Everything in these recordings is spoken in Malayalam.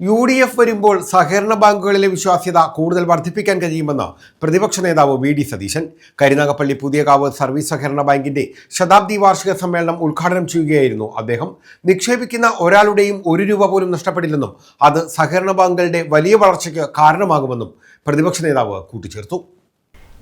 യു ഡി എഫ് വരുമ്പോൾ സഹകരണ ബാങ്കുകളിലെ വിശ്വാസ്യത കൂടുതൽ വർദ്ധിപ്പിക്കാൻ കഴിയുമെന്ന് പ്രതിപക്ഷ നേതാവ് V D Satheesan. Karunagappally Puthiyakavu service സഹകരണ ബാങ്കിന്റെ ശതാബ്ദി വാർഷിക സമ്മേളനം ഉദ്ഘാടനം ചെയ്യുകയായിരുന്നു അദ്ദേഹം. നിക്ഷേപിക്കുന്ന ഒരാളുടെയും ഒരു രൂപ പോലും നഷ്ടപ്പെടില്ലെന്നും അത് സഹകരണ ബാങ്കുകളുടെ വലിയ വളർച്ചയ്ക്ക് കാരണമാകുമെന്നും പ്രതിപക്ഷ നേതാവ് കൂട്ടിച്ചേർത്തു.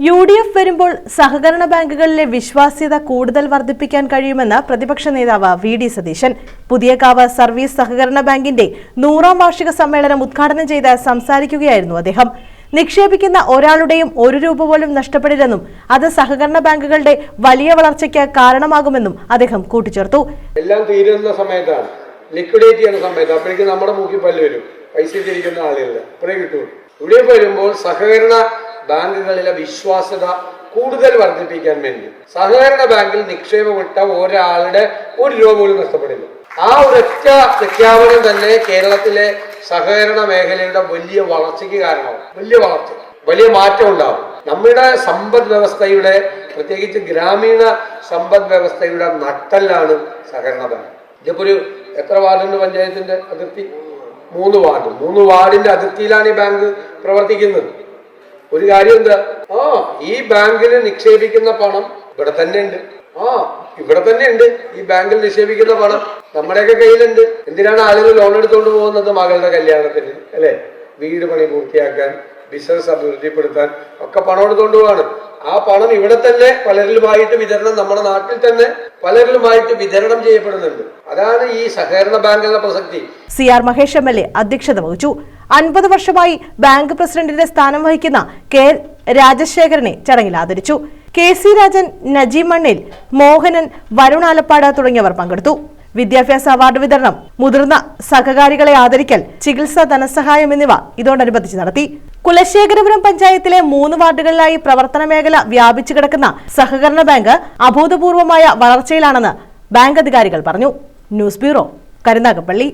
യു ഡി എഫ് വരുമ്പോൾ സഹകരണ ബാങ്കുകളിലെ വിശ്വാസ്യത കൂടുതൽ വർദ്ധിപ്പിക്കാൻ കഴിയുമെന്ന് പ്രതിപക്ഷ നേതാവ് V D Satheesan. Puthiyakavu service സഹകരണ ബാങ്കിന്റെ നൂറാം വാർഷിക സമ്മേളനം ഉദ്ഘാടനം ചെയ്ത് സംസാരിക്കുകയായിരുന്നു അദ്ദേഹം. നിക്ഷേപിക്കുന്ന ഒരാളുടെയും ഒരു രൂപ പോലും നഷ്ടപ്പെടില്ലെന്നും അത് സഹകരണ ബാങ്കുകളുടെ വലിയ വളർച്ചയ്ക്ക് കാരണമാകുമെന്നും അദ്ദേഹം കൂട്ടിച്ചേർത്തു. എല്ലാം തീരുന്ന സമയത്താണ്. ലിക്വിഡേറ്റ് ചെയ്യുന്ന സമയത്ത്. അപ്പോഴേക്കും നമ്മുടെ മൂക്കിൽ പല്ല് വരും. പൈസ കിട്ടുള്ളൂ. ഇവിടെ വരുമ്പോൾ സഹകരണ ബാങ്കുകളിലെ വിശ്വാസ്യത കൂടുതൽ വർദ്ധിപ്പിക്കാൻ വേണ്ടി. സഹകരണ ബാങ്കിൽ നിക്ഷേപമിട്ട ഒരാളുടെ ഒരു രൂപ പോലും നഷ്ടപ്പെടില്ല. ആ ഒരൊറ്റ പ്രഖ്യാപനം തന്നെ കേരളത്തിലെ സഹകരണ മേഖലയുടെ വലിയ വളർച്ചയ്ക്ക് കാരണമാവും. വലിയ വളർച്ച. വലിയ മാറ്റം ഉണ്ടാവും. നമ്മുടെ സമ്പദ് വ്യവസ്ഥയുടെ പ്രത്യേകിച്ച് ഗ്രാമീണ സമ്പദ് വ്യവസ്ഥയുടെ നട്ടല്ലാണ് സഹകരണ ബാങ്ക്. ഇതിപ്പോ ഒരു എത്ര വാർഡുണ്ട് പഞ്ചായത്തിന്റെ അതിർത്തി? മൂന്ന് വാർഡ്. മൂന്ന് വാർഡിന്റെ അതിർത്തിയിലാണ് ഈ ബാങ്ക് പ്രവർത്തിക്കുന്നത്. ഒരു കാര്യം എന്താ? ആ ഈ ബാങ്കിൽ നിക്ഷേപിക്കുന്ന പണം ഇവിടെ തന്നെ ഉണ്ട്. ആ ഇവിടെ തന്നെ ഉണ്ട്. ഈ ബാങ്കിൽ നിക്ഷേപിക്കുന്ന പണം നമ്മുടെയൊക്കെ കയ്യിലുണ്ട്. എന്തിനാണ് ആളുകൾ ലോൺ എടുത്തുകൊണ്ട് പോകുന്നത് മകളുടെ കല്യാണത്തിന് അല്ലെ? വീട് പണി പൂർത്തിയാക്കാൻ ബിസിനസ് അഭിവൃദ്ധിപ്പെടുത്താൻ ഒക്കെ പണം എടുത്തുകൊണ്ട് പോവാണ്. ആ പണം ഇവിടെ തന്നെ പലരിലുമായിട്ട് വിതരണം നമ്മുടെ നാട്ടിൽ തന്നെ പലരിലുമായിട്ട് വിതരണം ചെയ്യപ്പെടുന്നുണ്ട്. അതാണ് ഈ സഹകരണ ബാങ്കിന്റെ പ്രസക്തി. C R Mahesh M L A അധ്യക്ഷത വഹിച്ചു. അൻപത് വർഷമായി ബാങ്ക് പ്രസിഡന്റിന്റെ സ്ഥാനം വഹിക്കുന്ന കെ രാജശേഖരനെ ചടങ്ങിൽ ആദരിച്ചു. കെ സി രാജൻ നജീം മണ്ണിൽ മോഹനൻ വരുൺ ആലപ്പാട് തുടങ്ങിയവർ പങ്കെടുത്തു. വിദ്യാഭ്യാസ അവാർഡ് വിതരണം മുതിർന്ന സഹകാരികളെ ആദരിക്കൽ ചികിത്സാ ധനസഹായം എന്നിവ ഇതോടനുബന്ധിച്ച് നടത്തി. കുലശേഖരപുരം പഞ്ചായത്തിലെ മൂന്ന് വാർഡുകളിലായി പ്രവർത്തന മേഖല വ്യാപിച്ചു കിടക്കുന്ന സഹകരണ ബാങ്ക് അഭൂതപൂർവമായ വളർച്ചയിലാണെന്ന് ബാങ്ക് അധികാരികൾ പറഞ്ഞു. News bureau Karunagappally.